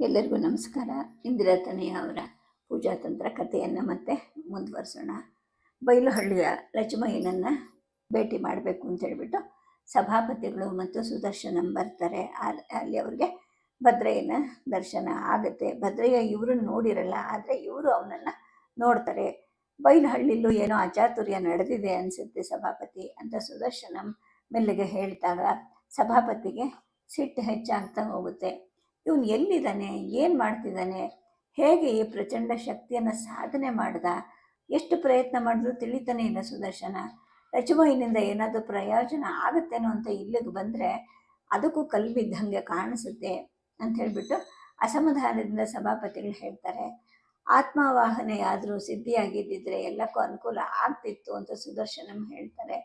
ಎಲ್ಲರಿಗೂ ನಮಸ್ಕಾರ. ಇಂದಿರಾ ತನಯ್ಯ ಅವರ ಪೂಜಾ ತಂತ್ರ ಕಥೆಯನ್ನು ಮತ್ತೆ ಮುಂದುವರಿಸೋಣ. ಬೈಲಹಳ್ಳಿಯ ಲಕ್ಷ್ಮಯ್ಯನನ್ನು ಭೇಟಿ ಮಾಡಬೇಕು ಅಂತ ಹೇಳ್ಬಿಟ್ಟು ಸಭಾಪತಿಗಳು ಮತ್ತು ಸುದರ್ಶನಂ ಬರ್ತಾರೆ. ಅಲ್ಲಿ ಅವ್ರಿಗೆ ಭದ್ರಯ್ಯನ ದರ್ಶನ ಆಗುತ್ತೆ. ಭದ್ರಯ್ಯ ಇವ್ರನ್ನ ನೋಡಿರಲ್ಲ, ಆದರೆ ಇವರು ಅವನನ್ನು ನೋಡ್ತಾರೆ. ಬೈಲಹಳ್ಳಿಲೂ ಏನೋ ಅಚಾತುರ್ಯ ನಡೆದಿದೆ ಅನಿಸುತ್ತೆ ಸಭಾಪತಿ ಅಂತ ಸುದರ್ಶನಂ ಮೆಲ್ಲಿಗೆ ಹೇಳ್ತಾಗ ಸಭಾಪತಿಗೆ ಸಿಟ್ಟು ಹೆಚ್ಚಾಗ್ತಾ ಹೋಗುತ್ತೆ. ಇವನು ಎಲ್ಲಿದ್ದಾನೆ? ಏನು ಮಾಡ್ತಿದ್ದಾನೆ? ಹೇಗೆ ಈ ಪ್ರಚಂಡ ಶಕ್ತಿಯನ್ನು ಸಾಧನೆ ಮಾಡ್ದ? ಎಷ್ಟು ಪ್ರಯತ್ನ ಮಾಡಿದ್ರು ತಿಳಿತಾನೆ ಇಲ್ಲ ಸುದರ್ಶನ. ರಚುಮೈನಿಂದ ಏನಾದರೂ ಪ್ರಯೋಜನ ಆಗುತ್ತೇನೋ ಅಂತ ಇಲ್ಲಿಗೆ ಬಂದರೆ ಅದಕ್ಕೂ ಕಲ್ಬಿದ್ದಂಗೆ ಕಾಣಿಸುತ್ತೆ ಅಂತ ಹೇಳಿಬಿಟ್ಟು ಅಸಮಾಧಾನದಿಂದ ಸಭಾಪತಿಗಳು ಹೇಳ್ತಾರೆ. ಆತ್ಮವಾಹನೆ ಆದರೂ ಸಿದ್ಧಿಯಾಗಿದ್ದಿದ್ರೆ ಎಲ್ಲಕ್ಕೂ ಅನುಕೂಲ ಆಗ್ತಿತ್ತು ಅಂತ ಸುದರ್ಶನಂ ಹೇಳ್ತಾರೆ.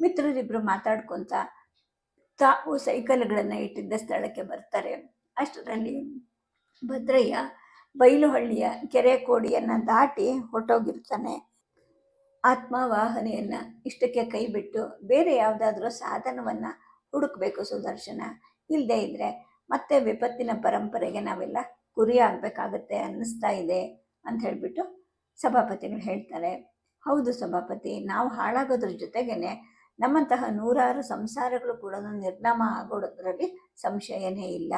ಮಿತ್ರರಿಬ್ಬರು ಮಾತಾಡ್ಕೊತ ತಾವು ಸೈಕಲ್ಗಳನ್ನು ಇಟ್ಟಿದ್ದ ಸ್ಥಳಕ್ಕೆ ಬರ್ತಾರೆ. ಅಷ್ಟರಲ್ಲಿ ಭದ್ರಯ್ಯ ಬೈಲುಹಳ್ಳಿಯ ಕೆರೆ ಕೋಡಿಯನ್ನು ದಾಟಿ ಹೊರಟೋಗಿರ್ತಾನೆ. ಆತ್ಮವಾಹನೆಯನ್ನು ಇಷ್ಟಕ್ಕೆ ಕೈಬಿಟ್ಟು ಬೇರೆ ಯಾವುದಾದ್ರೂ ಸಾಧನವನ್ನು ಹುಡುಕಬೇಕು ಸುದರ್ಶನ. ಇಲ್ಲದೇ ಇದ್ದರೆ ಮತ್ತೆ ವಿಪತ್ತಿನ ಪರಂಪರೆಗೆ ನಾವೆಲ್ಲ ಗುರಿ ಆಗಬೇಕಾಗತ್ತೆ ಅನ್ನಿಸ್ತಾ ಇದೆ ಅಂತ ಹೇಳಿಬಿಟ್ಟು ಸಭಾಪತಿಗಳು ಹೇಳ್ತಾರೆ. ಹೌದು ಸಭಾಪತಿ, ನಾವು ಹಾಳಾಗೋದ್ರ ಜೊತೆಗೇನೆ ನಮ್ಮಂತಹ ನೂರಾರು ಸಂಸಾರಗಳು ಕೂಡ ನಿರ್ನಾಮ ಆಗೋದ್ರಲ್ಲಿ ಸಂಶಯನೇ ಇಲ್ಲ.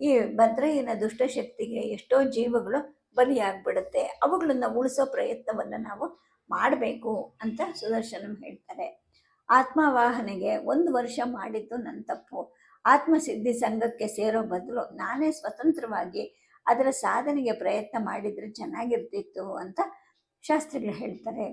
ಈ ಭದ್ರಯ್ಯನ ದುಷ್ಟಶಕ್ತಿಗೆ ಎಷ್ಟೋ ಜೀವಗಳು ಬಲಿಯಾಗ್ಬಿಡುತ್ತೆ. ಅವುಗಳನ್ನು ಉಳಿಸೋ ಪ್ರಯತ್ನವನ್ನು ನಾವು ಮಾಡಬೇಕು ಅಂತ ಸುದರ್ಶನ ಹೇಳ್ತಾರೆ. ಆತ್ಮವಾಹನೆಗೆ ಒಂದು ವರ್ಷ ಮಾಡಿದ್ದು ನನ್ನ ತಪ್ಪು. ಆತ್ಮಸಿದ್ಧಿ ಸಂಘಕ್ಕೆ ಸೇರೋ ಬದಲು ನಾನೇ ಸ್ವತಂತ್ರವಾಗಿ ಅದರ ಸಾಧನೆಗೆ ಪ್ರಯತ್ನ ಮಾಡಿದರೆ ಚೆನ್ನಾಗಿರ್ತಿತ್ತು ಅಂತ ಶಾಸ್ತ್ರಿಗಳು ಹೇಳ್ತಾರೆ.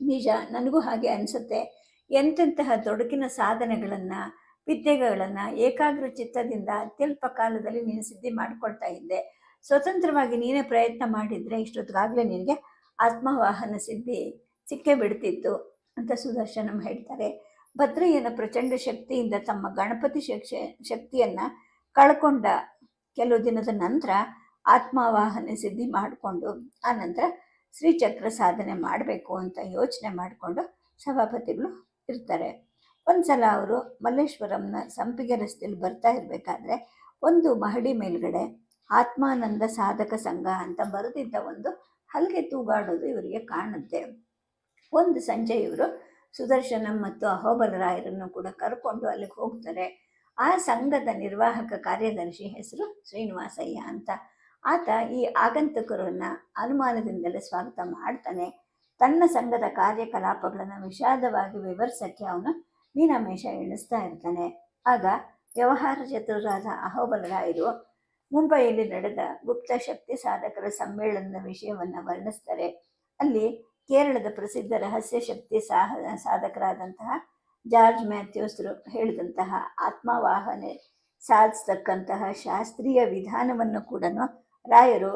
ನಿಜ, ನನಗೂ ಹಾಗೆ ಅನಿಸುತ್ತೆ. ಎಂತೆಂತಹ ತೊಡಕಿನ ಸಾಧನೆಗಳನ್ನು ವಿದ್ಯೆಗಳನ್ನು ಏಕಾಗ್ರ ಚಿತ್ತದಿಂದ ಅತ್ಯಲ್ಪ ಕಾಲದಲ್ಲಿ ನೀನು ಸಿದ್ಧಿ ಮಾಡಿಕೊಳ್ತಾ ಇದ್ದೆ. ಸ್ವತಂತ್ರವಾಗಿ ನೀನೇ ಪ್ರಯತ್ನ ಮಾಡಿದರೆ ಇಷ್ಟೊತ್ತಿಗಾಗಲೇ ನಿನಗೆ ಆತ್ಮವಾಹನ ಸಿದ್ಧಿ ಸಿಕ್ಕೇ ಬಿಡ್ತಿತ್ತು ಅಂತ ಸುದರ್ಶನಂ ಹೇಳ್ತಾರೆ. ಭದ್ರಯ್ಯನ ಪ್ರಚಂಡ ಶಕ್ತಿಯಿಂದ ತಮ್ಮ ಗಣಪತಿ ಶಕ್ಷ ಶಕ್ತಿಯನ್ನು ಕಳ್ಕೊಂಡ ಕೆಲವು ದಿನದ ನಂತರ ಆತ್ಮವಾಹನೆ ಸಿದ್ಧಿ ಮಾಡಿಕೊಂಡು ಆ ನಂತರ ಶ್ರೀಚಕ್ರ ಸಾಧನೆ ಮಾಡಬೇಕು ಅಂತ ಯೋಚನೆ ಮಾಡಿಕೊಂಡು ಸಭಾಪತಿಗಳು ಇರ್ತಾರೆ. ಒಂದ್ಸಲ ಅವರು ಮಲ್ಲೇಶ್ವರಂನ ಸಂಪಿಗೆ ರಸ್ತೆಯಲ್ಲಿ ಬರ್ತಾ ಇರಬೇಕಾದ್ರೆ ಒಂದು ಮಹಡಿ ಮೇಲ್ಗಡೆ ಆತ್ಮಾನಂದ ಸಾಧಕ ಸಂಘ ಅಂತ ಬರೆದಿದ್ದ ಒಂದು ಹಲ್ಗೆ ತೂಗಾಡೋದು ಇವರಿಗೆ ಕಾಣುತ್ತೆ. ಒಂದು ಸಂಜೆ ಇವರು ಸುದರ್ಶನಂ ಮತ್ತು ಅಹೋಬಲರಾಯರನ್ನು ಕೂಡ ಕರ್ಕೊಂಡು ಅಲ್ಲಿಗೆ ಹೋಗ್ತಾರೆ. ಆ ಸಂಘದ ನಿರ್ವಾಹಕ ಕಾರ್ಯದರ್ಶಿ ಹೆಸರು ಶ್ರೀನಿವಾಸಯ್ಯ ಅಂತ. ಆತ ಈ ಆಗಂತಕರನ್ನ ಅನುಮಾನದಿಂದಲೇ ಸ್ವಾಗತ ಮಾಡ್ತಾನೆ. ತನ್ನ ಸಂಘದ ಕಾರ್ಯಕಲಾಪಗಳನ್ನು ವಿಷಾದವಾಗಿ ವಿವರಿಸಕ್ಕೆ ಅವನು ಮೀನಾಮೇಷ ಎಣಿಸ್ತಾ ಇರ್ತಾನೆ. ಆಗ ವ್ಯವಹಾರ ಚತುರರಾದ ಅಹೋಬಲರಾಯರು ಮುಂಬೈಯಲ್ಲಿ ನಡೆದ ಗುಪ್ತ ಶಕ್ತಿ ಸಾಧಕರ ಸಮ್ಮೇಳನದ ವಿಷಯವನ್ನು ವರ್ಣಿಸ್ತಾರೆ. ಅಲ್ಲಿ ಕೇರಳದ ಪ್ರಸಿದ್ಧ ರಹಸ್ಯ ಶಕ್ತಿ ಸಾಹ, ಸಾಧಕರಾದಂತಹ ಜಾರ್ಜ್ ಮ್ಯಾಥ್ಯೂಸ್ರು ಹೇಳಿದಂತಹ ಆತ್ಮವಾಹನೆ ಸಾಧಿಸ್ತಕ್ಕಂತಹ ಶಾಸ್ತ್ರೀಯ ವಿಧಾನವನ್ನು ಕೂಡ ರಾಯರು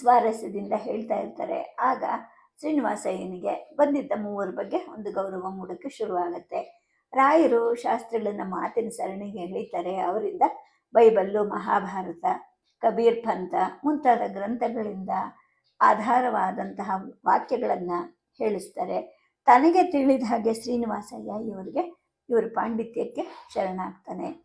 ಸ್ವಾರಸ್ಯದಿಂದ ಹೇಳ್ತಾ ಇರ್ತಾರೆ. ಆಗ ಶ್ರೀನಿವಾಸಯ್ಯನಿಗೆ ಬಂದಿದ್ದ ಮೂವರ ಬಗ್ಗೆ ಒಂದು ಗೌರವ ಮೂಡಕ್ಕೆ ಶುರುವಾಗುತ್ತೆ. ರಾಯರು ಶಾಸ್ತ್ರಿಗಳನ್ನ ಮಾತಿನ ಸರಣಿಗೆ ಎಳಿತಾರೆ ಅವರಿಂದ ಬೈಬಲ್ಲು, ಮಹಾಭಾರತ, ಕಬೀರ್ ಪಂಥ ಮುಂತಾದ ಗ್ರಂಥಗಳಿಂದ ಆಧಾರವಾದಂತಹ ವಾಕ್ಯಗಳನ್ನು ಹೇಳಿಸ್ತಾರೆ. ತನಗೆ ತಿಳಿದ ಹಾಗೆ ಶ್ರೀನಿವಾಸಯ್ಯ ಇವರಿಗೆ, ಇವರ ಪಾಂಡಿತ್ಯಕ್ಕೆ ಶರಣಾಗ್ತಾನೆ.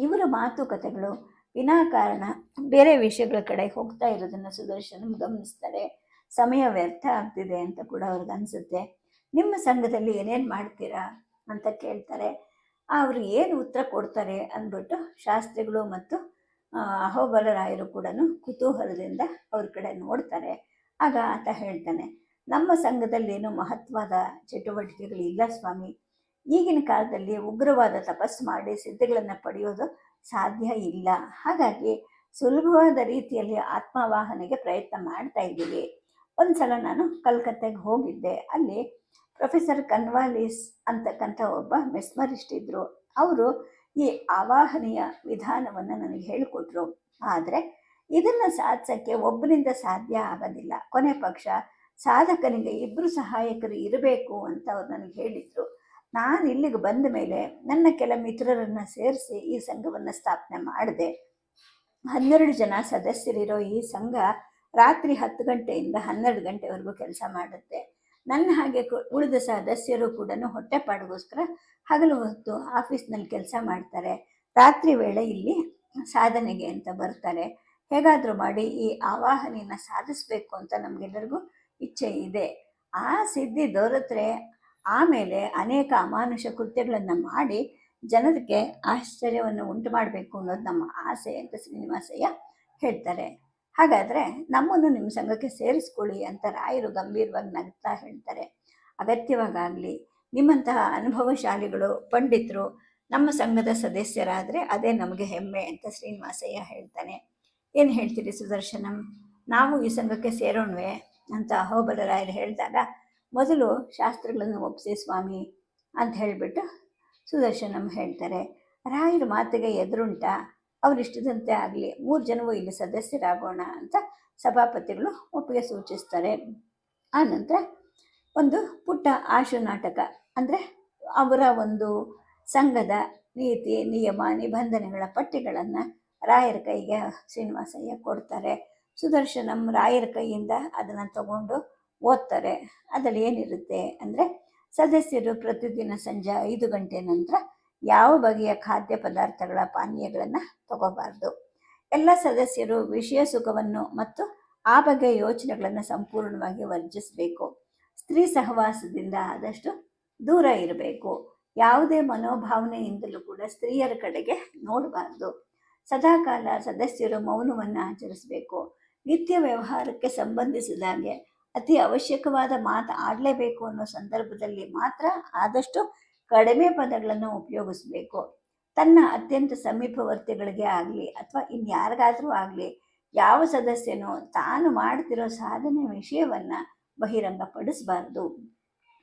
ಇವರ ಮಾತುಕತೆಗಳು ವಿನಾಕಾರಣ, ಬೇರೆ ವಿಷಯಗಳ ಕಡೆ ಹೋಗ್ತಾ ಇರೋದನ್ನು ಸುದರ್ಶನ ಗಮನಿಸ್ತಾರೆ. ಸಮಯ ವ್ಯರ್ಥ ಆಗ್ತಿದೆ ಅಂತ ಕೂಡ ಅವ್ರಿಗೆ ಅನಿಸುತ್ತೆ. ನಿಮ್ಮ ಸಂಘದಲ್ಲಿ ಏನೇನು ಮಾಡ್ತೀರಾ ಅಂತ ಕೇಳ್ತಾರೆ. ಅವರು ಏನು ಉತ್ತರ ಕೊಡ್ತಾರೆ ಅಂದ್ಬಿಟ್ಟು ಶಾಸ್ತ್ರಿಗಳು ಮತ್ತು ಅಹೋಬಲರಾಯರು ಕೂಡ ಕುತೂಹಲದಿಂದ ಅವ್ರ ಕಡೆ ನೋಡ್ತಾರೆ. ಆಗ ಆತ ಹೇಳ್ತಾನೆ, ನಮ್ಮ ಸಂಘದಲ್ಲಿ ಏನು ಮಹತ್ವದ ಚಟುವಟಿಕೆಗಳು ಇಲ್ಲ ಸ್ವಾಮಿ. ಈಗಿನ ಕಾಲದಲ್ಲಿ ಉಗ್ರವಾದ ತಪಸ್ಸು ಮಾಡಿ ಸಿದ್ಧಿಗಳನ್ನು ಪಡೆಯೋದು ಸಾಧ್ಯ ಇಲ್ಲ. ಹಾಗಾಗಿ ಸುಲಭವಾದ ರೀತಿಯಲ್ಲಿ ಆತ್ಮವಾಹನೆಗೆ ಪ್ರಯತ್ನ ಮಾಡ್ತಾ ಇದ್ದೀವಿ. ಒಂದ್ಸಲ ನಾನು ಕಲ್ಕತ್ತೆಗೆ ಹೋಗಿದ್ದೆ. ಅಲ್ಲಿ ಪ್ರೊಫೆಸರ್ ಕನ್ವಾಲಿಸ್ ಅಂತಕ್ಕಂಥ ಒಬ್ಬ ಮೆಸ್ಮರಿಸ್ಟ್ ಇದ್ದರು ಅವರು ಈ ಆವಾಹನೆಯ ವಿಧಾನವನ್ನು ನನಗೆ ಹೇಳಿಕೊಟ್ರು. ಆದರೆ ಇದನ್ನು ಸಾಧಿಸೋಕ್ಕೆ ಒಬ್ಬರಿಂದ ಸಾಧ್ಯ ಆಗೋದಿಲ್ಲ. ಕೊನೆ ಪಕ್ಷ ಸಾಧಕನಿಗೆ ಇಬ್ಬರು ಸಹಾಯಕರು ಇರಬೇಕು ಅಂತ ಅವ್ರು ನನಗೆ ಹೇಳಿದರು. ನಾನು ಇಲ್ಲಿಗೆ ಬಂದ ಮೇಲೆ ನನ್ನ ಕೆಲ ಮಿತ್ರರನ್ನು ಸೇರಿಸಿ ಈ ಸಂಘವನ್ನು ಸ್ಥಾಪನೆ ಮಾಡಿದೆ. ಹನ್ನೆರಡು ಜನ ಸದಸ್ಯರಿರೋ ಈ ಸಂಘ ರಾತ್ರಿ ಹತ್ತು ಗಂಟೆಯಿಂದ ಹನ್ನೆರಡು ಗಂಟೆವರೆಗೂ ಕೆಲಸ ಮಾಡುತ್ತೆ. ನನ್ನ ಹಾಗೆ ಉಳಿದ ಸದಸ್ಯರು ಕೂಡ ಹೊಟ್ಟೆಪಾಡಿಗೋಸ್ಕರ ಹಗಲು ಹೊತ್ತು ಆಫೀಸ್ನಲ್ಲಿ ಕೆಲಸ ಮಾಡ್ತಾರೆ. ರಾತ್ರಿ ವೇಳೆ ಇಲ್ಲಿ ಸಾಧನೆಗೆ ಅಂತ ಬರ್ತಾರೆ. ಹೇಗಾದರೂ ಮಾಡಿ ಈ ಆವಾಹನೆಯನ್ನು ಸಾಧಿಸಬೇಕು ಅಂತ ನಮಗೆಲ್ಲರಿಗೂ ಇಚ್ಛೆ ಇದೆ. ಆ ಸಿದ್ಧಿ ದೊರೆತರೆ ಆಮೇಲೆ ಅನೇಕ ಅಮಾನುಷ ಕೃತ್ಯಗಳನ್ನು ಮಾಡಿ ಜನರಿಗೆ ಆಶ್ಚರ್ಯವನ್ನು ಉಂಟು ಮಾಡಬೇಕು ಅನ್ನೋದು ನಮ್ಮ ಆಸೆ ಅಂತ ಶ್ರೀನಿವಾಸಯ್ಯ ಹೇಳ್ತಾರೆ. ಹಾಗಾದರೆ ನಮ್ಮನ್ನು ನಿಮ್ಮ ಸಂಘಕ್ಕೆ ಸೇರಿಸ್ಕೊಳ್ಳಿ ಅಂತ ರಾಯರು ಗಂಭೀರವಾಗಿ ನಗ್ತಾ ಹೇಳ್ತಾರೆ. ಅಗತ್ಯವಾಗಲಿ ನಿಮ್ಮಂತಹ ಅನುಭವಶಾಲಿಗಳು, ಪಂಡಿತರು ನಮ್ಮ ಸಂಘದ ಸದಸ್ಯರಾದರೆ ಅದೇ ನಮಗೆ ಹೆಮ್ಮೆ ಅಂತ ಶ್ರೀನಿವಾಸಯ್ಯ ಹೇಳ್ತಾನೆ. ಏನು ಹೇಳ್ತೀರಿ ಸುದರ್ಶನಂ? ನಾವು ಈ ಸಂಘಕ್ಕೆ ಸೇರೋಣವೆ ಅಂತ ಅಹೋಬಲರಾಯರು ಹೇಳಿದಾಗ, ಮೊದಲು ಶಾಸ್ತ್ರಗಳನ್ನು ಒಪ್ಪಿಸಿ ಸ್ವಾಮಿ ಅಂತ ಹೇಳಿಬಿಟ್ಟು ಸುದರ್ಶನಂ ಹೇಳ್ತಾರೆ. ರಾಯರ ಮಾತಿಗೆ ಎದುರುಂಟ ಅವರಿಷ್ಟದಂತೆ ಆಗಲಿ, ಮೂರು ಜನವು ಇಲ್ಲಿ ಸದಸ್ಯರಾಗೋಣ ಅಂತ ಸಭಾಪತಿಗಳು ಒಪ್ಪಿಗೆ ಸೂಚಿಸ್ತಾರೆ. ಆನಂತರ ಒಂದು ಪುಟ್ಟ ಆಶು ನಾಟಕ, ಅಂದರೆ ಅವರ ಒಂದು ಸಂಘದ ನೀತಿ, ನಿಯಮ, ನಿಬಂಧನೆಗಳ ಪಟ್ಟಿಗಳನ್ನು ರಾಯರ ಕೈಗೆ ಶ್ರೀನಿವಾಸಯ್ಯ ಕೊಡ್ತಾರೆ. ಸುದರ್ಶನಂ ರಾಯರ ಕೈಯಿಂದ ಅದನ್ನು ತಗೊಂಡು ಓದ್ತಾರೆ. ಅದರಲ್ಲಿ ಏನಿರುತ್ತೆ ಅಂದರೆ ಸದಸ್ಯರು ಪ್ರತಿದಿನ ಸಂಜೆ ಐದು ಗಂಟೆ ನಂತರ ಯಾವ ಬಗೆಯ ಖಾದ್ಯ ಪದಾರ್ಥಗಳ ಪಾನೀಯಗಳನ್ನು ತಗೋಬಾರ್ದು? ಎಲ್ಲ ಸದಸ್ಯರು ವಿಷಯ ಸುಖವನ್ನು ಮತ್ತು ಆ ಬಗೆಯ ಯೋಚನೆಗಳನ್ನು ಸಂಪೂರ್ಣವಾಗಿ ವರ್ಜಿಸಬೇಕು. ಸ್ತ್ರೀ ಸಹವಾಸದಿಂದ ಆದಷ್ಟು ದೂರ ಇರಬೇಕು. ಯಾವುದೇ ಮನೋಭಾವನೆಯಿಂದಲೂ ಕೂಡ ಸ್ತ್ರೀಯರ ಕಡೆಗೆ ನೋಡಬಾರ್ದು. ಸದಾಕಾಲ ಸದಸ್ಯರು ಮೌನವನ್ನು ಆಚರಿಸಬೇಕು. ನಿತ್ಯ ವ್ಯವಹಾರಕ್ಕೆ ಸಂಬಂಧಿಸಿದ ಹಾಗೆ ಅತಿ ಅವಶ್ಯಕವಾದ ಮಾತು ಆಡಲೇಬೇಕು ಅನ್ನೋ ಸಂದರ್ಭದಲ್ಲಿ ಮಾತ್ರ ಆದಷ್ಟು ಕಡಿಮೆ ಪದಗಳನ್ನು ಉಪಯೋಗಿಸಬೇಕು. ತನ್ನ ಅತ್ಯಂತ ಸಮೀಪವರ್ತಿಗಳಿಗೆ ಆಗಲಿ ಅಥವಾ ಇನ್ಯಾರಿಗಾದರೂ ಆಗಲಿ ಯಾವ ಸದಸ್ಯನೂ ತಾನು ಮಾಡ್ತಿರೋ ಸಾಧನೆ ವಿಷಯವನ್ನು ಬಹಿರಂಗಪಡಿಸಬಾರ್ದು.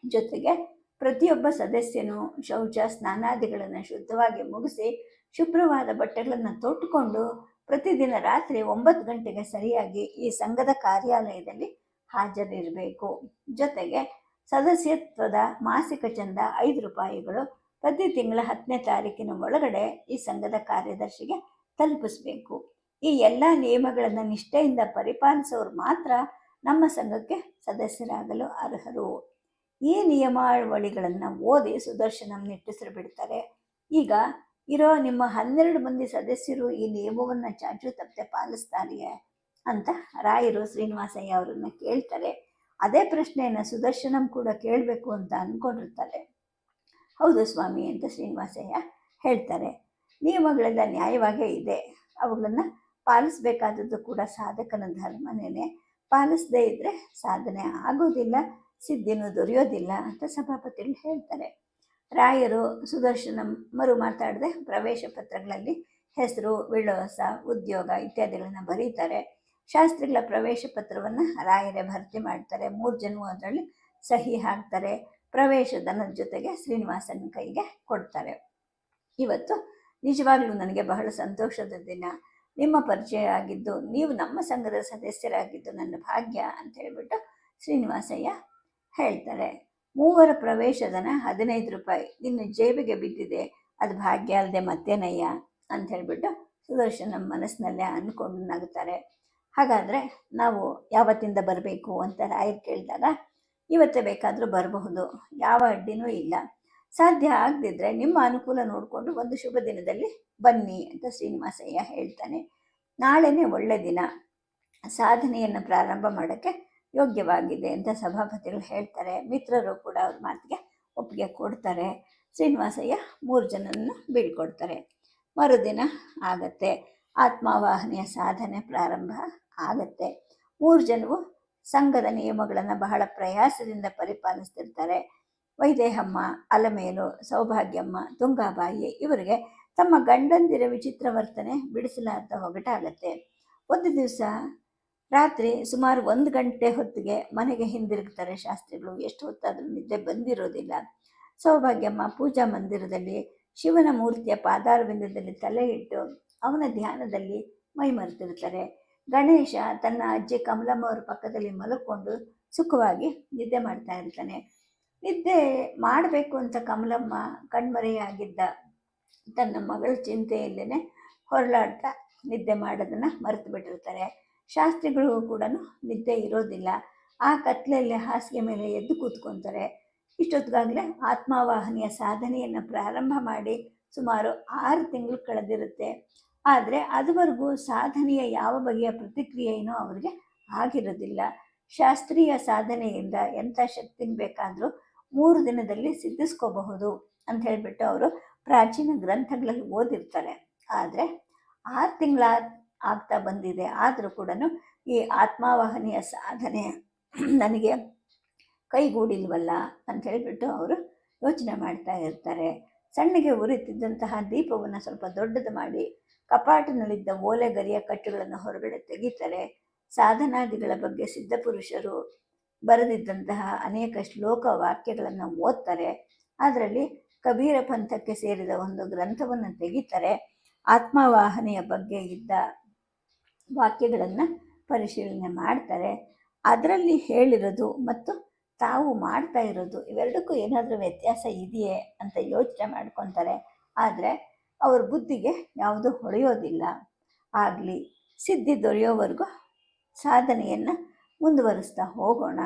ಜೊತೆಗೆ ಪ್ರತಿಯೊಬ್ಬ ಸದಸ್ಯನು ಶೌಚ, ಸ್ನಾನಾದಿಗಳನ್ನು ಶುದ್ಧವಾಗಿ ಮುಗಿಸಿ ಶುಭ್ರವಾದ ಬಟ್ಟೆಗಳನ್ನು ತೊಟ್ಟುಕೊಂಡು ಪ್ರತಿದಿನ ರಾತ್ರಿ ಒಂಬತ್ತು ಗಂಟೆಗೆ ಸರಿಯಾಗಿ ಈ ಸಂಘದ ಕಾರ್ಯಾಲಯದಲ್ಲಿ ಹಾಜರಿರಬೇಕು. ಜೊತೆಗೆ ಸದಸ್ಯತ್ವದ ಮಾಸಿಕ ಚಂದ ಐದು ರೂಪಾಯಿಗಳು ಪ್ರತಿ ತಿಂಗಳ ಹತ್ತನೇ ತಾರೀಕಿನ ಒಳಗಡೆ ಈ ಸಂಘದ ಕಾರ್ಯದರ್ಶಿಗೆ ತಲುಪಿಸಬೇಕು. ಈ ಎಲ್ಲ ನಿಯಮಗಳನ್ನು ನಿಷ್ಠೆಯಿಂದ ಪರಿಪಾಲಿಸೋರು ಮಾತ್ರ ನಮ್ಮ ಸಂಘಕ್ಕೆ ಸದಸ್ಯರಾಗಲು ಅರ್ಹರು. ಈ ನಿಯಮಾವಳಿಗಳನ್ನು ಓದಿ ಸುದರ್ಶನಂ ನಿಟ್ಟುಸಿರು ಬಿಡ್ತಾರೆ. ಈಗ ಇರೋ ನಿಮ್ಮ ಹನ್ನೆರಡು ಮಂದಿ ಸದಸ್ಯರು ಈ ನಿಯಮವನ್ನು ಚಾಚು ತಪ್ಪದೆ ಪಾಲಿಸ್ತಾರೆಯೇ ಅಂತ ರಾಯರು ಶ್ರೀನಿವಾಸಯ್ಯ ಅವರನ್ನು ಕೇಳ್ತಾರೆ. ಅದೇ ಪ್ರಶ್ನೆಯನ್ನು ಸುದರ್ಶನಂ ಕೂಡ ಕೇಳಬೇಕು ಅಂತ ಅಂದ್ಕೊಂಡಿರ್ತಾರೆ ಹೌದು ಸ್ವಾಮಿ ಅಂತ ಶ್ರೀನಿವಾಸಯ್ಯ ಹೇಳ್ತಾರೆ. ನಿಯಮಗಳೆಲ್ಲ ನ್ಯಾಯವಾಗೇ ಇದೆ. ಅವುಗಳನ್ನು ಪಾಲಿಸಬೇಕಾದದ್ದು ಕೂಡ ಸಾಧಕನ ಧರ್ಮನೇ ಪಾಲಿಸದೇ ಇದ್ದರೆ ಸಾಧನೆ ಆಗೋದಿಲ್ಲ, ಸಿದ್ಧಿನೂ ದೊರೆಯೋದಿಲ್ಲ ಅಂತ ಸಭಾಪತಿಗಳು ಹೇಳ್ತಾರೆ. ರಾಯರು ಸುದರ್ಶನ ಮರು ಮಾತಾಡದೆ ಪ್ರವೇಶ ಪತ್ರಗಳಲ್ಲಿ ಹೆಸರು, ವಿಳಾಸ, ಉದ್ಯೋಗ ಇತ್ಯಾದಿಗಳನ್ನು ಬರೀತಾರೆ. ಶಾಸ್ತ್ರಿಗಳ ಪ್ರವೇಶ ಪತ್ರವನ್ನು ರಾಯರೇ ಭರ್ತಿ ಮಾಡ್ತಾರೆ. ಮೂರು ಜನವು ಅದರಲ್ಲಿ ಸಹಿ ಹಾಕ್ತಾರೆ. ಪ್ರವೇಶದನ ಜೊತೆಗೆ ಶ್ರೀನಿವಾಸನ ಕೈಗೆ ಕೊಡ್ತಾರೆ. ಇವತ್ತು ನಿಜವಾಗ್ಲೂ ನನಗೆ ಬಹಳ ಸಂತೋಷದ ದಿನ. ನಿಮ್ಮ ಪರಿಚಯ ಆಗಿದ್ದು, ನೀವು ನಮ್ಮ ಸಂಘದ ಸದಸ್ಯರಾಗಿದ್ದು ನನ್ನ ಭಾಗ್ಯ ಅಂತ ಹೇಳಿಬಿಟ್ಟು ಶ್ರೀನಿವಾಸಯ್ಯ ಹೇಳ್ತಾರೆ. ಮೂವರ ಪ್ರವೇಶದನ ಹದಿನೈದು ರೂಪಾಯಿ. ನಿನ್ನ ಜೇಬಿಗೆ ಬಿದ್ದಿದೆ. ಅದು ಭಾಗ್ಯ ಅಲ್ಲದೆ ಮತ್ತೇನಯ್ಯ? ಅಂತ ಹೇಳಿಬಿಟ್ಟು ಸುದರ್ಶನ ಮನಸ್ಸಿನಲ್ಲೇ ಅಂದ್ಕೊಂಡು ನಗುತ್ತಾರೆ ಹಾಗಾದರೆ ನಾವು ಯಾವತ್ತಿಂದ ಬರಬೇಕು ಅಂತ ರಾಯರ್ ಕೇಳಿದಾಗ, ಇವತ್ತೇ ಬೇಕಾದರೂ ಬರಬಹುದು, ಯಾವ ಅಡ್ಡಿನೂ ಇಲ್ಲ. ಸಾಧ್ಯ ಆಗದಿದ್ದರೆ ನಿಮ್ಮ ಅನುಕೂಲ ನೋಡಿಕೊಂಡು ಒಂದು ಶುಭ ದಿನದಲ್ಲಿ ಬನ್ನಿ ಅಂತ ಶ್ರೀನಿವಾಸಯ್ಯ ಹೇಳ್ತಾನೆ. ನಾಳೆನೇ ಒಳ್ಳೆ ದಿನ. ಸಾಧನೆಯನ್ನು ಪ್ರಾರಂಭ ಮಾಡೋಕ್ಕೆ ಯೋಗ್ಯವಾಗಿದೆ ಅಂತ ಸಭಾಪತಿಗಳು ಹೇಳ್ತಾರೆ. ಮಿತ್ರರು ಕೂಡ ಅವ್ರ ಮಾತಿಗೆ ಒಪ್ಪಿಗೆ ಕೊಡ್ತಾರೆ. ಶ್ರೀನಿವಾಸಯ್ಯ ಮೂರು ಜನರನ್ನು ಬೀಳ್ಕೊಡ್ತಾರೆ. ಮರುದಿನ ಆಗತ್ತೆ. ಆತ್ಮಾವಾಹನೆಯ ಸಾಧನೆ ಪ್ರಾರಂಭ ಆಗತ್ತೆ. ಮೂರು ಜನವು ಸಂಘದ ನಿಯಮಗಳನ್ನು ಬಹಳ ಪ್ರಯಾಸದಿಂದ ಪರಿಪಾಲಿಸ್ತಿರ್ತಾರೆ. ವೈದೇಹಮ್ಮ, ಅಲಮೇಲು, ಸೌಭಾಗ್ಯಮ್ಮ, ತುಂಗಾಬಾಯಿ ಇವರಿಗೆ ತಮ್ಮ ಗಂಡಂದಿರ ವಿಚಿತ್ರ ವರ್ತನೆ ಬಿಡಿಸಲಾರ್ದ ಹೊಗಟಾಗತ್ತೆ ಒಂದು ದಿವಸ ರಾತ್ರಿ ಸುಮಾರು ಒಂದು ಗಂಟೆ ಹೊತ್ತಿಗೆ ಮನೆಗೆ ಹಿಂದಿರುಗ್ತಾರೆ ಶಾಸ್ತ್ರಿಗಳು. ಎಷ್ಟು ಹೊತ್ತಾದರೂ ನಿದ್ದೆ ಬಂದಿರೋದಿಲ್ಲ. ಸೌಭಾಗ್ಯಮ್ಮ ಪೂಜಾ ಮಂದಿರದಲ್ಲಿ ಶಿವನ ಮೂರ್ತಿಯ ಪಾದಾರವಿಂದದಲ್ಲಿ ತಲೆ ಇಟ್ಟು ಅವನ ಧ್ಯಾನದಲ್ಲಿ ಮೈ ಮರೆತಿರ್ತಾರೆ ಗಣೇಶ ತನ್ನ ಅಜ್ಜಿ ಕಮಲಮ್ಮ ಅವ್ರ ಪಕ್ಕದಲ್ಲಿ ಮಲಕೊಂಡು ಸುಖವಾಗಿ ನಿದ್ದೆ ಮಾಡ್ತಾ ಇರ್ತಾನೆ. ನಿದ್ದೆ ಮಾಡಬೇಕು ಅಂತ ಕಮಲಮ್ಮ ಕಣ್ಮರೆಯಾಗಿದ್ದ ತನ್ನ ಮಗಳ ಚಿಂತೆಯಲ್ಲೇ ಹೊರಳಾಡ್ತಾ ನಿದ್ದೆ ಮಾಡೋದನ್ನು ಮರೆತು ಬಿಟ್ಟಿರ್ತಾರೆ. ಶಾಸ್ತ್ರಿಗಳು ಕೂಡ ನಿದ್ದೆ ಇರೋದಿಲ್ಲ. ಆ ಕತ್ಲೆಯಲ್ಲಿ ಹಾಸಿಗೆ ಮೇಲೆ ಎದ್ದು ಕೂತ್ಕೊತಾರೆ. ಇಷ್ಟೊತ್ತಿಗಾಗಲೇ ಆತ್ಮವಾಹನೆಯ ಸಾಧನೆಯನ್ನು ಪ್ರಾರಂಭ ಮಾಡಿ ಸುಮಾರು ಆರು ತಿಂಗಳು ಕಳೆದಿರುತ್ತೆ. ಆದರೆ ಅದುವರೆಗೂ ಸಾಧನೆಯ ಯಾವ ಬಗೆಯ ಪ್ರತಿಕ್ರಿಯೆಯೂ ಅವರಿಗೆ ಆಗಿರೋದಿಲ್ಲ. ಶಾಸ್ತ್ರೀಯ ಸಾಧನೆಯಿಂದ ಎಂಥ ಶಕ್ತಿನ ಬೇಕಾದರೂ ಮೂರು ದಿನದಲ್ಲಿ ಸಿದ್ಧಿಸ್ಕೋಬಹುದು ಅಂತ ಹೇಳಿಬಿಟ್ಟು ಅವರು ಪ್ರಾಚೀನ ಗ್ರಂಥಗಳಲ್ಲಿ ಓದಿರ್ತಾರೆ. ಆದರೆ ಆರು ತಿಂಗಳ ಆಗ್ತಾ ಬಂದಿದೆ. ಆದರೂ ಕೂಡ ಈ ಆತ್ಮಾವಹನೆಯ ಸಾಧನೆ ನನಗೆ ಕೈಗೂಡಿಲ್ವಲ್ಲ ಅಂತ ಹೇಳಿಬಿಟ್ಟು ಅವರು ಯೋಚನೆ ಮಾಡ್ತಾ ಇರ್ತಾರೆ. ಸಣ್ಣಗೆ ಉರಿತಿದ್ದಂತಹ ದೀಪವನ್ನು ಸ್ವಲ್ಪ ದೊಡ್ಡದು ಮಾಡಿ ಕಪಾಟಿನಲ್ಲಿದ್ದ ಓಲೆ ಗರಿಯ ಕಟ್ಟುಗಳನ್ನು ಹೊರಗಡೆ ತೆಗಿತಾರೆ ಸಾಧನಾದಿಗಳ ಬಗ್ಗೆ ಸಿದ್ಧಪುರುಷರು ಬರೆದಿದ್ದಂತಹ ಅನೇಕ ಶ್ಲೋಕ ವಾಕ್ಯಗಳನ್ನು ಓದ್ತಾರೆ. ಅದರಲ್ಲಿ ಕಬೀರ ಪಂಥಕ್ಕೆ ಸೇರಿದ ಒಂದು ಗ್ರಂಥವನ್ನು ತೆಗಿತಾರೆ ಆತ್ಮವಾಹನೆಯ ಬಗ್ಗೆ ಇದ್ದ ವಾಕ್ಯಗಳನ್ನು ಪರಿಶೀಲನೆ ಮಾಡ್ತಾರೆ. ಅದರಲ್ಲಿ ಹೇಳಿರೋದು ಮತ್ತು ತಾವು ಮಾಡ್ತಾ ಇರೋದು ಇವೆರಡಕ್ಕೂ ಏನಾದರೂ ವ್ಯತ್ಯಾಸ ಇದೆಯೇ ಅಂತ ಯೋಚನೆ ಮಾಡ್ಕೊತಾರೆ. ಆದರೆ ಅವ್ರ ಬುದ್ಧಿಗೆ ಯಾವುದು ಹೊಳೆಯೋದಿಲ್ಲ. ಆಗಲಿ, ಸಿದ್ಧಿ ದೊರೆಯೋವರೆಗೂ ಸಾಧನೆಯನ್ನು ಮುಂದುವರಿಸ್ತಾ ಹೋಗೋಣ.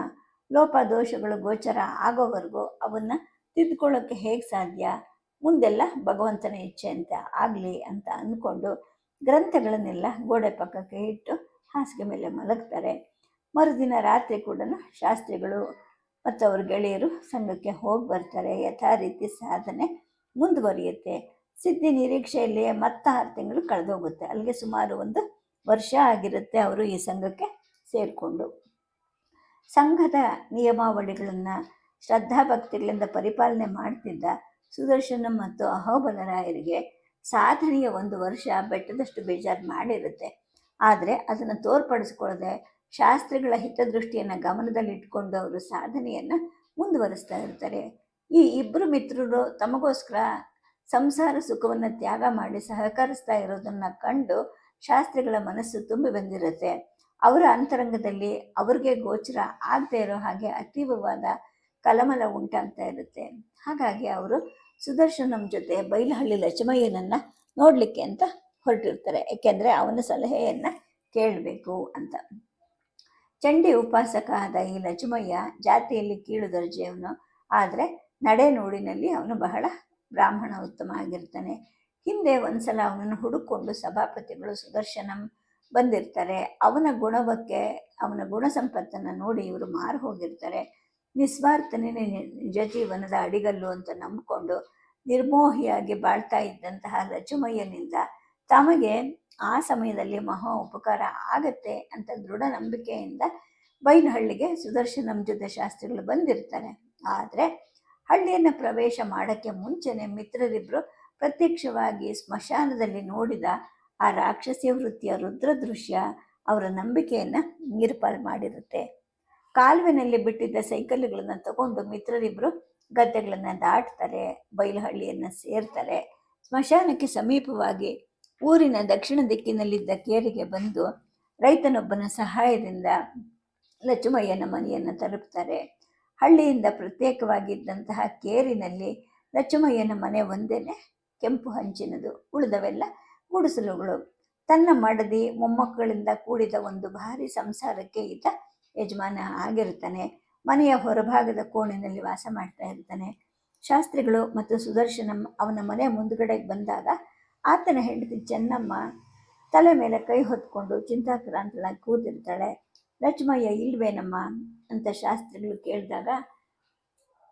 ಲೋಪ ದೋಷಗಳು ಗೋಚರ ಆಗೋವರೆಗೂ ಅವನ್ನು ತಿದ್ದುಕೊಳ್ಳೋಕ್ಕೆ ಹೇಗೆ ಸಾಧ್ಯ? ಮುಂದೆಲ್ಲ ಭಗವಂತನ ಇಚ್ಛೆ ಅಂತ ಆಗಲಿ ಅಂತ ಅಂದ್ಕೊಂಡು ಗ್ರಂಥಗಳನ್ನೆಲ್ಲ ಗೋಡೆ ಪಕ್ಕಕ್ಕೆ ಇಟ್ಟು ಹಾಸಿಗೆ ಮೇಲೆ ಮಲಗ್ತಾರೆ. ಮರುದಿನ ರಾತ್ರಿ ಕೂಡ ಶಾಸ್ತ್ರಿಗಳು ಮತ್ತು ಅವ್ರ ಗೆಳೆಯರು ಸಂಘಕ್ಕೆ ಹೋಗಿ ಬರ್ತಾರೆ. ಯಥಾ ರೀತಿ ಸಾಧನೆ ಮುಂದುವರಿಯುತ್ತೆ. ಸಿದ್ಧಿ ನಿರೀಕ್ಷೆಯಲ್ಲಿ ಮತ್ತೆ ಆರು ತಿಂಗಳು ಕಳೆದೋಗುತ್ತೆ. ಅಲ್ಲಿಗೆ ಸುಮಾರು ಒಂದು ವರ್ಷ ಆಗಿರುತ್ತೆ ಅವರು ಈ ಸಂಘಕ್ಕೆ ಸೇರಿಕೊಂಡು. ಸಂಘದ ನಿಯಮಾವಳಿಗಳನ್ನು ಶ್ರದ್ಧಾಭಕ್ತಿಗಳಿಂದ ಪರಿಪಾಲನೆ ಮಾಡ್ತಿದ್ದ ಸುದರ್ಶನ ಮತ್ತು ಅಹೋಬಲರಾಯರಿಗೆ ಸಾಧನೆಯ ಒಂದು ವರ್ಷ ಬೆಟ್ಟದಷ್ಟು ಬೇಜಾರು ಮಾಡಿರುತ್ತೆ. ಆದರೆ ಅದನ್ನು ತೋರ್ಪಡಿಸ್ಕೊಳ್ಳದೆ ಶಾಸ್ತ್ರಿಗಳ ಹಿತದೃಷ್ಟಿಯನ್ನು ಗಮನದಲ್ಲಿಟ್ಕೊಂಡು ಅವರು ಸಾಧನೆಯನ್ನು ಮುಂದುವರಿಸ್ತಾ ಇರ್ತಾರೆ. ಈ ಇಬ್ಬರು ಮಿತ್ರರು ತಮಗೋಸ್ಕರ ಸಂಸಾರ ಸುಖವನ್ನು ತ್ಯಾಗ ಮಾಡಿ ಸಹಕರಿಸ್ತಾ ಇರೋದನ್ನು ಕಂಡು ಶಾಸ್ತ್ರಿಗಳ ಮನಸ್ಸು ತುಂಬಿ ಬಂದಿರುತ್ತೆ. ಅವರ ಅಂತರಂಗದಲ್ಲಿ ಅವ್ರಿಗೆ ಗೋಚರ ಆಗದೆ ಇರೋ ಹಾಗೆ ಅತೀವವಾದ ಕಲಮಲ ಉಂಟಾಗ್ತಾ ಇರುತ್ತೆ. ಹಾಗಾಗಿ ಅವರು ಸುದರ್ಶನಂ ಜೊತೆ ಬೈಲಹಳ್ಳಿ ಲಕ್ಷ್ಮಯ್ಯನನ್ನು ನೋಡಲಿಕ್ಕೆ ಅಂತ ಹೊರಟಿರ್ತಾರೆ. ಏಕೆಂದರೆ ಅವನ ಸಲಹೆಯನ್ನು ಕೇಳಬೇಕು ಅಂತ. ಚಂಡಿ ಉಪಾಸಕ ಆದ ಈ ಲಕ್ಷ್ಮಯ್ಯ ಜಾತಿಯಲ್ಲಿ ಕೀಳು ದರ್ಜೆಯವನು. ಆದರೆ ನಡೆ ನೋಡಿನಲ್ಲಿ ಅವನು ಬಹಳ ಬ್ರಾಹ್ಮಣ ಉತ್ತಮ ಆಗಿರ್ತಾನೆ. ಹಿಂದೆ ಒಂದ್ಸಲ ಅವನನ್ನು ಹುಡುಕೊಂಡು ಸಭಾಪತಿಗಳು ಸುದರ್ಶನಂ ಬಂದಿರ್ತಾರೆ. ಅವನ ಗುಣವಕ್ಕೆ, ಅವನ ಗುಣ ಸಂಪತ್ತನ್ನು ನೋಡಿ ಇವರು ಮಾರು ಹೋಗಿರ್ತಾರೆ. ನಿಸ್ವಾರ್ಥನೇ ನಿಜ ಜೀವನದ ಅಡಿಗಲ್ಲು ಅಂತ ನಂಬಿಕೊಂಡು ನಿರ್ಮೋಹಿಯಾಗಿ ಬಾಳ್ತಾ ಇದ್ದಂತಹ ರಜುಮಯ್ಯನಿಂದ ತಮಗೆ ಆ ಸಮಯದಲ್ಲಿ ಮಹಾ ಉಪಕಾರ ಆಗತ್ತೆ ಅಂತ ದೃಢ ನಂಬಿಕೆಯಿಂದ ಬೈನಹಳ್ಳಿಗೆ ಸುದರ್ಶನಂ ಜೊತೆ ಶಾಸ್ತ್ರಿಗಳು ಬಂದಿರ್ತಾರೆ. ಆದರೆ ಹಳ್ಳಿಯನ್ನು ಪ್ರವೇಶ ಮಾಡೋಕ್ಕೆ ಮುಂಚೆನೆ ಮಿತ್ರರಿಬ್ಬರು ಪ್ರತ್ಯಕ್ಷವಾಗಿ ಸ್ಮಶಾನದಲ್ಲಿ ನೋಡಿದ ಆ ರಾಕ್ಷಸಿಯ ವೃತ್ತಿಯ ರುದ್ರ ದೃಶ್ಯ ಅವರ ನಂಬಿಕೆಯನ್ನು ನೀರ್ಪಾಲ್ ಮಾಡಿರುತ್ತೆ. ಕಾಲುವೆನಲ್ಲಿ ಬಿಟ್ಟಿದ್ದ ಸೈಕಲ್ಗಳನ್ನು ತಗೊಂಡು ಮಿತ್ರರಿಬ್ಬರು ಗದ್ದೆಗಳನ್ನು ದಾಟ್ತಾರೆ, ಬಯಲುಹಳ್ಳಿಯನ್ನು ಸೇರ್ತಾರೆ. ಸ್ಮಶಾನಕ್ಕೆ ಸಮೀಪವಾಗಿ ಊರಿನ ದಕ್ಷಿಣ ದಿಕ್ಕಿನಲ್ಲಿದ್ದ ಕೇರಿಗೆ ಬಂದು ರೈತನೊಬ್ಬನ ಸಹಾಯದಿಂದ ಲಚುಮಯ್ಯನ ಮನೆಯನ್ನು ತಲುಪ್ತಾರೆ. ಹಳ್ಳಿಯಿಂದ ಪ್ರತ್ಯೇಕವಾಗಿದ್ದಂತಹ ಕೇರಿನಲ್ಲಿ ರಚಮಯ್ಯನ ಮನೆ ಒಂದೇನೆ, ಕೆಂಪು ಹಂಚಿನದು. ಉಳಿದವೆಲ್ಲ ಗುಡಿಸಲುಗಳು. ತನ್ನ ಮಡದಿ ಮೊಮ್ಮಕ್ಕಳಿಂದ ಕೂಡಿದ ಒಂದು ಭಾರಿ ಸಂಸಾರಕ್ಕೆ ಈತ ಯಜಮಾನ ಆಗಿರುತ್ತಾನೆ. ಮನೆಯ ಹೊರಭಾಗದ ಕೋಣಿನಲ್ಲಿ ವಾಸ ಮಾಡ್ತಾ ಇರ್ತಾನೆ. ಶಾಸ್ತ್ರಿಗಳು ಮತ್ತು ಸುದರ್ಶನಂ ಅವನ ಮನೆ ಮುಂದುಗಡೆಗೆ ಬಂದಾಗ ಆತನ ಹೆಂಡತಿ ಚೆನ್ನಮ್ಮ ತಲೆ ಮೇಲೆ ಕೈ ಹೊತ್ಕೊಂಡು ಚಿಂತಾಕ್ರಾಂತಳಾಗಿ ಕೂತಿರ್ತಾಳೆ. ಲಕ್ಷ್ಮಯ್ಯ, ಇಲ್ವೇನಮ್ಮ? ಅಂತ ಶಾಸ್ತ್ರಿಗಳು ಕೇಳಿದಾಗ,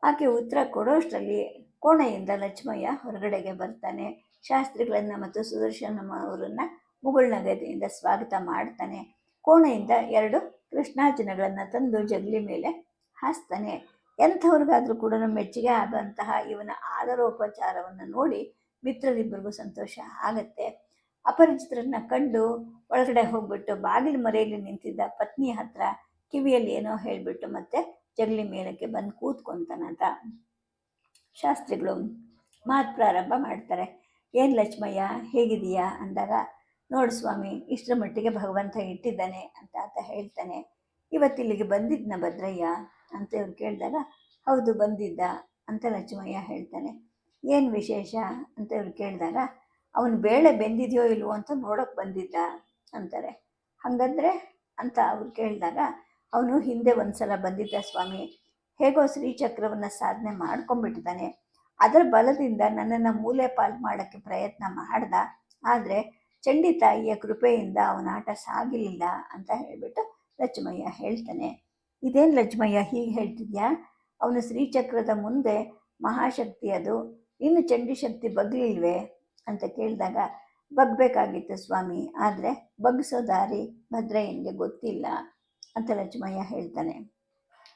ಆಕೆ ಉತ್ತರ ಕೊಡೋಷ್ಟರಲ್ಲಿ ಕೋಣೆಯಿಂದ ಲಕ್ಷ್ಮಯ್ಯ ಹೊರಗಡೆಗೆ ಬರ್ತಾನೆ. ಶಾಸ್ತ್ರಿಗಳನ್ನು ಮತ್ತು ಸುದರ್ಶನಮ್ಮ ಅವರನ್ನು ಮುಗುಳ್ನಗರಿಯಿಂದ ಸ್ವಾಗತ ಮಾಡ್ತಾನೆ. ಕೋಣೆಯಿಂದ ಎರಡು ಕೃಷ್ಣಾರ್ಜುನಗಳನ್ನು ತಂದು ಜಗಲಿ ಮೇಲೆ ಹಾಸ್ತಾನೆ. ಎಂಥವ್ರಿಗಾದರೂ ಕೂಡ ಮೆಚ್ಚುಗೆ ಆದಂತಹ ಇವನ ಆದರೋಪಚಾರವನ್ನು ನೋಡಿ ಮಿತ್ರರಿಬ್ಬರಿಗೂ ಸಂತೋಷ ಆಗತ್ತೆ. ಅಪರಿಚಿತರನ್ನ ಕಂಡು ಒಳಗಡೆ ಹೋಗ್ಬಿಟ್ಟು ಬಾಗಿಲು ಮರೆಯಲ್ಲಿ ನಿಂತಿದ್ದ ಪತ್ನಿ ಹತ್ರ ಕಿವಿಯಲ್ಲಿ ಏನೋ ಹೇಳಿಬಿಟ್ಟು ಮತ್ತೆ ಜಗಲಿ ಮೇಲಕ್ಕೆ ಬಂದು ಕೂತ್ಕೊಂತಾನಂತ ಶಾಸ್ತ್ರಿಗಳು ಮಾತು ಪ್ರಾರಂಭ ಮಾಡ್ತಾರೆ. ಏನು ಲಕ್ಷ್ಮಯ್ಯ ಹೇಗಿದೆಯಾ ಅಂದಾಗ, ನೋಡು ಸ್ವಾಮಿ, ಇಷ್ಟರ ಮಟ್ಟಿಗೆ ಭಗವಂತ ಇಟ್ಟಿದ್ದಾನೆ ಅಂತ ಆತ ಹೇಳ್ತಾನೆ. ಇವತ್ತಿಲ್ಲಿಗೆ ಬಂದಿದ್ನ ಭದ್ರಯ್ಯ? ಅಂತ ಇವ್ರು ಕೇಳಿದಾಗ, ಹೌದು, ಬಂದಿದ್ದ ಅಂತ ಲಕ್ಷ್ಮಯ್ಯ ಹೇಳ್ತಾನೆ. ಏನು ವಿಶೇಷ? ಅಂತ ಇವ್ರು ಕೇಳಿದಾಗ, ಅವನು ಬೇಳೆ ಬೆಂದಿದೆಯೋ ಇಲ್ವೋ ಅಂತ ನೋಡೋಕೆ ಬಂದಿದ್ದ ಅಂತಾರೆ. ಹಾಗಂದ್ರೆ ಅಂತ ಅವ್ರು ಕೇಳಿದಾಗ ಅವನು ಹಿಂದೆ ಒಂದ್ಸಲ ಬಂದಿದ್ದ ಸ್ವಾಮಿ ಹೇಗೋ ಶ್ರೀಚಕ್ರವನ್ನು ಸಾಧನೆ ಮಾಡ್ಕೊಂಡ್ಬಿಟ್ಟಿದ್ದಾನೆ. ಅದರ ಬಲದಿಂದ ನನ್ನನ್ನು ಮೂಲೆ ಪಾಲು ಮಾಡೋಕ್ಕೆ ಪ್ರಯತ್ನ ಮಾಡ್ದ. ಆದರೆ ಚಂಡಿ ತಾಯಿಯ ಕೃಪೆಯಿಂದ ಅವನ ಆಟ ಸಾಗಲಿಲ್ಲ ಅಂತ ಹೇಳಿಬಿಟ್ಟು ಲಕ್ಷ್ಮಯ್ಯ ಹೇಳ್ತಾನೆ. ಇದೇನು ಲಕ್ಷ್ಮಯ್ಯ ಹೀಗೆ ಹೇಳ್ತಿದ್ಯಾ? ಅವನು ಶ್ರೀಚಕ್ರದ ಮುಂದೆ ಮಹಾಶಕ್ತಿ ಅದು. ಇನ್ನು ಚಂಡಿ ಶಕ್ತಿ ಬಗ್ಲಿಲ್ವೇ? ಅಂತ ಕೇಳಿದಾಗ, ಬಗ್ಬೇಕಾಗಿತ್ತು ಸ್ವಾಮಿ. ಆದರೆ ಬಗ್ಸೋ ದಾರಿ ಭದ್ರಯ್ಯನಿಗೆ ಗೊತ್ತಿಲ್ಲ. ಅಂತ ಲಕ್ಷ್ಮಯ್ಯ ಹೇಳ್ತಾನೆ.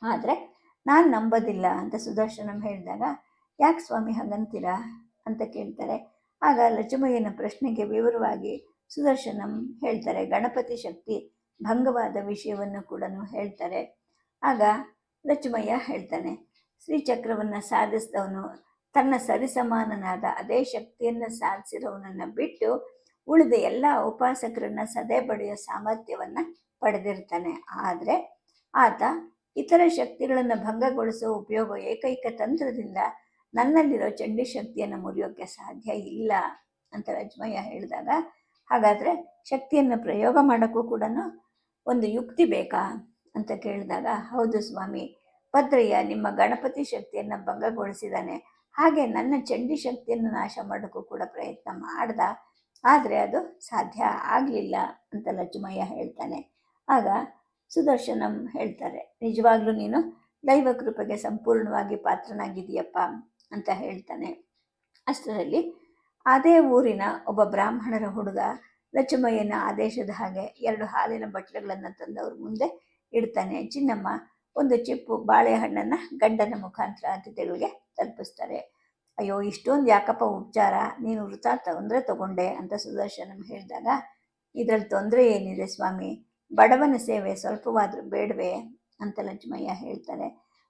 ಆದರೆ ನಾನು ನಂಬೋದಿಲ್ಲ ಅಂತ ಸುದರ್ಶನಂ ಹೇಳಿದಾಗ, ಯಾಕೆ ಸ್ವಾಮಿ ಹಾಗಂತೀರಾ? ಅಂತ ಕೇಳ್ತಾರೆ. ಆಗ ಲಕ್ಷ್ಮಯ್ಯನ ಪ್ರಶ್ನೆಗೆ ವಿವರವಾಗಿ ಸುದರ್ಶನಂ ಹೇಳ್ತಾರೆ. ಗಣಪತಿ ಶಕ್ತಿ ಭಂಗವಾದ ವಿಷಯವನ್ನು ಕೂಡ ಹೇಳ್ತಾರೆ. ಆಗ ಲಕ್ಷ್ಮಯ್ಯ ಹೇಳ್ತಾನೆ ಶ್ರೀಚಕ್ರವನ್ನು ಸಾಧಿಸಿದವನು ತನ್ನ ಸರಿಸಮಾನನಾದ ಅದೇ ಶಕ್ತಿಯನ್ನು ಸಾಧಿಸಿರೋವನನ್ನು ಬಿಟ್ಟು ಉಳಿದ ಎಲ್ಲ ಉಪಾಸಕರನ್ನು ಸದೆ ಬಡಿಯೋ ಸಾಮರ್ಥ್ಯವನ್ನು ಪಡೆದಿರ್ತಾನೆ. ಆದರೆ ಆತ ಇತರ ಶಕ್ತಿಗಳನ್ನು ಭಂಗಗೊಳಿಸೋ ಉಪಯೋಗ ಏಕೈಕ ತಂತ್ರದಿಂದ ನನ್ನಲ್ಲಿರೋ ಚಂಡಿ ಶಕ್ತಿಯನ್ನು ಮುರಿಯೋಕ್ಕೆ ಸಾಧ್ಯ ಇಲ್ಲ ಅಂತ ರಜ್ಮಯ್ಯ ಹೇಳಿದಾಗ, ಹಾಗಾದರೆ ಶಕ್ತಿಯನ್ನು ಪ್ರಯೋಗ ಮಾಡೋಕ್ಕೂ ಕೂಡ ಒಂದು ಯುಕ್ತಿ ಬೇಕಾ ಅಂತ ಕೇಳಿದಾಗ, ಹೌದು ಸ್ವಾಮಿ, ಭದ್ರಯ್ಯ ನಿಮ್ಮ ಗಣಪತಿ ಶಕ್ತಿಯನ್ನು ಭಂಗಗೊಳಿಸಿದ್ದಾನೆ ಹಾಗೆ ನನ್ನ ಚಂಡಿ ಶಕ್ತಿಯನ್ನು ನಾಶ ಮಾಡೋಕ್ಕೂ ಕೂಡ ಪ್ರಯತ್ನ ಮಾಡ್ದ, ಆದರೆ ಅದು ಸಾಧ್ಯ ಆಗಲಿಲ್ಲ ಅಂತ ಲಜ್ಮಯ್ಯ ಹೇಳ್ತಾನೆ. ಆಗ ಸುದರ್ಶನಂ ಹೇಳ್ತಾರೆ, ನಿಜವಾಗ್ಲೂ ನೀನು ದೈವ ಕೃಪೆಗೆ ಸಂಪೂರ್ಣವಾಗಿ ಪಾತ್ರನಾಗಿದೆಯಪ್ಪ ಅಂತ ಹೇಳ್ತಾನೆ. ಅಷ್ಟರಲ್ಲಿ ಅದೇ ಊರಿನ ಒಬ್ಬ ಬ್ರಾಹ್ಮಣರ ಹುಡುಗ ಲಚ್ಚಮಯ್ಯನ ಆದೇಶದ ಹಾಗೆ ಎರಡು ಹಾಲಿನ ಬಟ್ಲುಗಳನ್ನು ಅವ್ರ ಮುಂದೆ ಇಡ್ತಾನೆ. ಚಿನ್ನಮ್ಮ ಒಂದು ಚಿಪ್ಪು ಬಾಳೆಹಣ್ಣನ್ನು ಗಂಡನ ಮುಖಾಂತರ ಅತಿಥಿಗಳಿಗೆ ತಲುಪಿಸ್ತಾರೆ. ಅಯ್ಯೋ, ಇಷ್ಟೊಂದು ಯಾಕಪ್ಪ ಉಪಚಾರ? ನೀನು ವೃತ ತೊಂದರೆ ತಗೊಂಡೆ ಅಂತ ಸುದರ್ಶನಂ ಹೇಳಿದಾಗ, ಇದರಲ್ಲಿ ತೊಂದರೆ ಏನಿದೆ ಸ್ವಾಮಿ? ಬಡವನ ಸೇವೆ ಸ್ವಲ್ಪವಾದರೂ ಬೇಡವೇ ಅಂತ ಲಕ್ಷ್ಮಯ್ಯ ಹೇಳ್ತಾರೆ.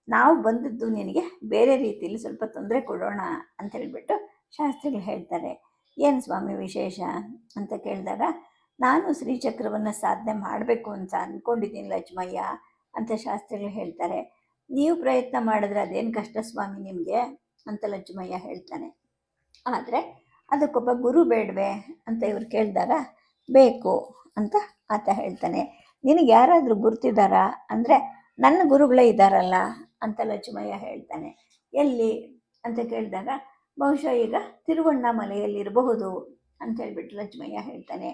ನಾವು ಬಂದದ್ದು ನಿನಗೆ ಬೇರೆ ರೀತಿಯಲ್ಲಿ ಸ್ವಲ್ಪ ತೊಂದರೆ ಕೊಡೋಣ ಅಂತ ಹೇಳಿಬಿಟ್ಟು ಶಾಸ್ತ್ರಿಗಳು ಹೇಳ್ತಾರೆ. ಏನು ಸ್ವಾಮಿ ವಿಶೇಷ ಅಂತ ಕೇಳಿದಾಗ, ನಾನು ಶ್ರೀಚಕ್ರವನ್ನು ಸಾಧನೆ ಮಾಡಬೇಕು ಅಂತ ಅಂದ್ಕೊಂಡಿದ್ದೀನಿ ಲಕ್ಷ್ಮಯ್ಯ ಅಂತ ಶಾಸ್ತ್ರಿಗಳು ಹೇಳ್ತಾರೆ. ನೀವು ಪ್ರಯತ್ನ ಮಾಡಿದ್ರೆ ಅದೇನು ಕಷ್ಟ ಸ್ವಾಮಿ ನಿಮಗೆ ಅಂತ ಲಕ್ಷ್ಮಯ್ಯ ಹೇಳ್ತಾನೆ. ಆದರೆ ಅದಕ್ಕೊಬ್ಬ ಗುರು ಬೇಡವೆ ಅಂತ ಇವ್ರು ಕೇಳಿದಾಗ ಬೇಕು ಅಂತ ಆತ ಹೇಳ್ತಾನೆ. ನಿನಗೆ ಯಾರಾದರೂ ಗುರುತಿದ್ದಾರಾ? ಅಂದರೆ ನನ್ನ ಗುರುಗಳೇ ಇದ್ದಾರಲ್ಲ ಅಂತ ಲಕ್ಷ್ಮಯ್ಯ ಹೇಳ್ತಾನೆ. ಎಲ್ಲಿ? ಅಂತ ಕೇಳಿದಾಗ, ಬಹುಶಃ ಈಗ ತಿರುವಣ್ಣಾಮಲೆಯಲ್ಲಿರಬಹುದು ಅಂತ ಹೇಳ್ಬಿಟ್ಟು ಲಕ್ಷ್ಮಯ್ಯ ಹೇಳ್ತಾನೆ.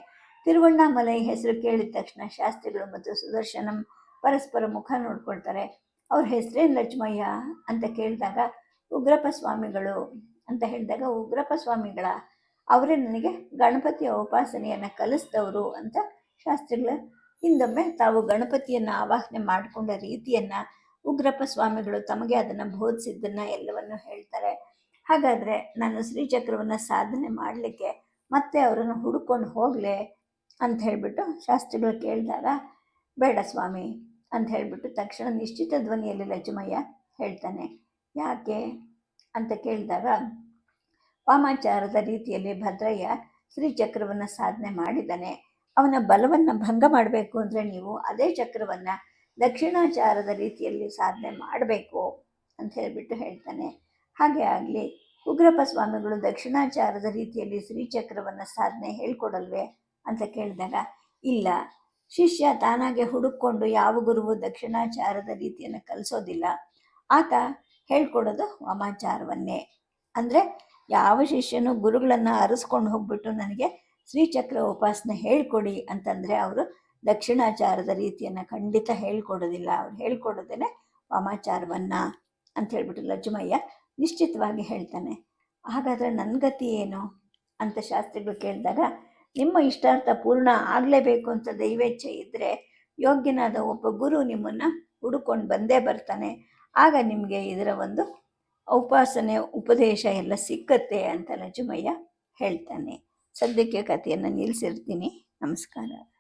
ತಿರುವಣ್ಣಾಮಲೈ ಹೆಸರು ಕೇಳಿದ ತಕ್ಷಣ ಶಾಸ್ತ್ರಿಗಳು ಮತ್ತು ಸುದರ್ಶನಂ ಪರಸ್ಪರ ಮುಖ ನೋಡ್ಕೊಳ್ತಾರೆ. ಅವ್ರ ಹೆಸರೇನು ಲಕ್ಷ್ಮಯ್ಯ? ಅಂತ ಕೇಳಿದಾಗ, ಉಗ್ರಪ್ಪ ಸ್ವಾಮಿಗಳು ಅಂತ ಹೇಳಿದಾಗ, ಉಗ್ರಪ್ಪ ಸ್ವಾಮಿಗಳ ಅವರೇ ನನಗೆ ಗಣಪತಿಯ ಉಪಾಸನೆಯನ್ನು ಕಲಿಸಿದವರು ಅಂತ ಶಾಸ್ತ್ರಿಗಳು ಹಿಂದೊಮ್ಮೆ ತಾವು ಗಣಪತಿಯನ್ನು ಆವಾಹನೆ ಮಾಡಿಕೊಂಡ ರೀತಿಯನ್ನು ಉಗ್ರಪ್ಪ ಸ್ವಾಮಿಗಳು ತಮಗೆ ಅದನ್ನು ಬೋಧಿಸಿದ್ದನ್ನು ಎಲ್ಲವನ್ನು ಹೇಳ್ತಾರೆ. ಹಾಗಾದರೆ ನಾನು ಶ್ರೀಚಕ್ರವನ್ನು ಸಾಧನೆ ಮಾಡಲಿಕ್ಕೆ ಮತ್ತೆ ಅವರನ್ನು ಹುಡುಕೊಂಡು ಹೋಗಲೆ ಅಂತ ಹೇಳಿಬಿಟ್ಟು ಶಾಸ್ತ್ರಿಗಳು ಕೇಳಿದಾಗ, ಬೇಡ ಸ್ವಾಮಿ ಅಂತ ಹೇಳಿಬಿಟ್ಟು ತಕ್ಷಣ ನಿಶ್ಚಿತ ಧ್ವನಿಯಲ್ಲಿ ಲಕ್ಷ್ಮಯ್ಯ ಹೇಳ್ತಾನೆ. ಯಾಕೆ? ಅಂತ ಕೇಳಿದಾಗ ವಾಮಾಚಾರದ ರೀತಿಯಲ್ಲಿ ಭದ್ರಯ್ಯ ಶ್ರೀಚಕ್ರವನ್ನು ಸಾಧನೆ ಮಾಡಿದ್ದಾನೆ. ಅವನ ಬಲವನ್ನು ಭಂಗ ಮಾಡಬೇಕು ಅಂದರೆ ನೀವು ಅದೇ ಚಕ್ರವನ್ನು ದಕ್ಷಿಣಾಚಾರದ ರೀತಿಯಲ್ಲಿ ಸಾಧನೆ ಮಾಡಬೇಕು ಅಂತ ಹೇಳಿಬಿಟ್ಟು ಹೇಳ್ತಾನೆ. ಹಾಗೆ ಆಗಲಿ, ಉಗ್ರಪ್ಪ ಸ್ವಾಮಿಗಳು ದಕ್ಷಿಣಾಚಾರದ ರೀತಿಯಲ್ಲಿ ಶ್ರೀಚಕ್ರವನ್ನು ಸಾಧನೆ ಹೇಳ್ಕೊಡಲ್ವೇ ಅಂತ ಕೇಳಿದಾಗ, ಇಲ್ಲ, ಶಿಷ್ಯ ತಾನಾಗೆ ಹುಡುಕೊಂಡು ಯಾವ ಗುರುವು ದಕ್ಷಿಣಾಚಾರದ ರೀತಿಯನ್ನು ಕಲಿಸೋದಿಲ್ಲ. ಆತ ಹೇಳ್ಕೊಡೋದು ವಾಮಾಚಾರವನ್ನೇ. ಅಂದರೆ ಯಾವ ಶಿಷ್ಯನು ಗುರುಗಳನ್ನು ಅರಸ್ಕೊಂಡು ಹೋಗ್ಬಿಟ್ಟು ನನಗೆ ಶ್ರೀಚಕ್ರ ಉಪಾಸನೆ ಹೇಳ್ಕೊಡಿ ಅಂತಂದರೆ ಅವರು ದಕ್ಷಿಣಾಚಾರದ ರೀತಿಯನ್ನು ಖಂಡಿತ ಹೇಳ್ಕೊಡೋದಿಲ್ಲ. ಅವ್ರು ಹೇಳ್ಕೊಡೋದೇನೆ ವಾಮಾಚಾರವನ್ನು ಅಂತ ಹೇಳ್ಬಿಟ್ಟು ಲಜ್ಜುಮಯ್ಯ ನಿಶ್ಚಿತವಾಗಿ ಹೇಳ್ತಾನೆ. ಹಾಗಾದರೆ ನನ್ನ ಗತಿ ಏನು? ಅಂತ ಶಾಸ್ತ್ರಿಗಳು ಕೇಳಿದಾಗ, ನಿಮ್ಮ ಇಷ್ಟಾರ್ಥ ಪೂರ್ಣ ಆಗಲೇಬೇಕು ಅಂತ ದೈವೇಚ್ಛೆ ಇದ್ದರೆ ಯೋಗ್ಯನಾದ ಒಬ್ಬ ಗುರು ನಿಮ್ಮನ್ನು ಹುಡುಕೊಂಡು ಬಂದೇ ಬರ್ತಾನೆ. ಆಗ ನಿಮಗೆ ಇದರ ಒಂದು ಉಪಾಸನೆ ಉಪದೇಶ ಎಲ್ಲ ಸಿಕ್ಕತ್ತೆ ಅಂತ ಲಜ್ಜುಮಯ್ಯ ಹೇಳ್ತಾನೆ. ಸದ್ಯಕ್ಕೆ ಕಥೆಯನ್ನು ನಿಲ್ಲಿಸಿರ್ತೀನಿ. ನಮಸ್ಕಾರ.